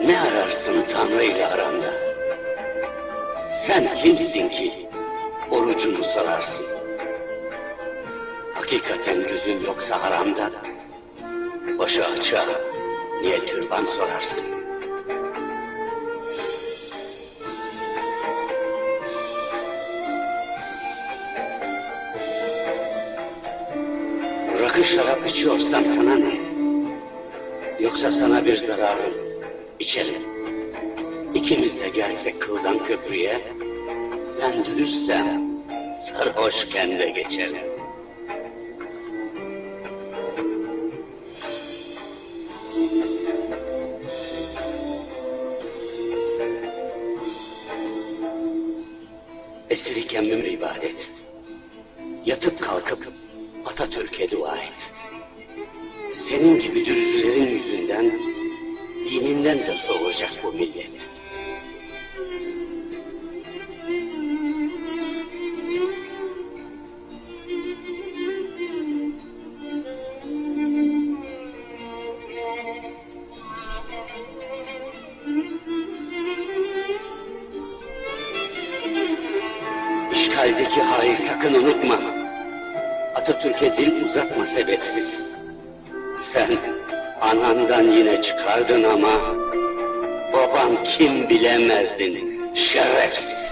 Ne ararsın Tanrı ile aranda? Sen kimsin ki orucumu sorarsın? Hakikaten gözün yoksa haramda, başı açığa niye türban sorarsın? Rakı şarap içiyorsam sana ne? Yoksa sana bir zararım içerim. İkimiz de gelsek kıldan köprüye, ben dürüstsem sarhoşken de geçerim. Esirken mümin ibadet. Yatıp kalkıp Atatürk'e dua et. Senin gibi dürüstlülerin yüzünden de soğuyacak bu millet. İşgaldeki hali sakın unutma. Atatürk'e dil uzatma sebepsiz. Sen anandan yine çıkardın ama baban kim bilemezdin şerefsiz.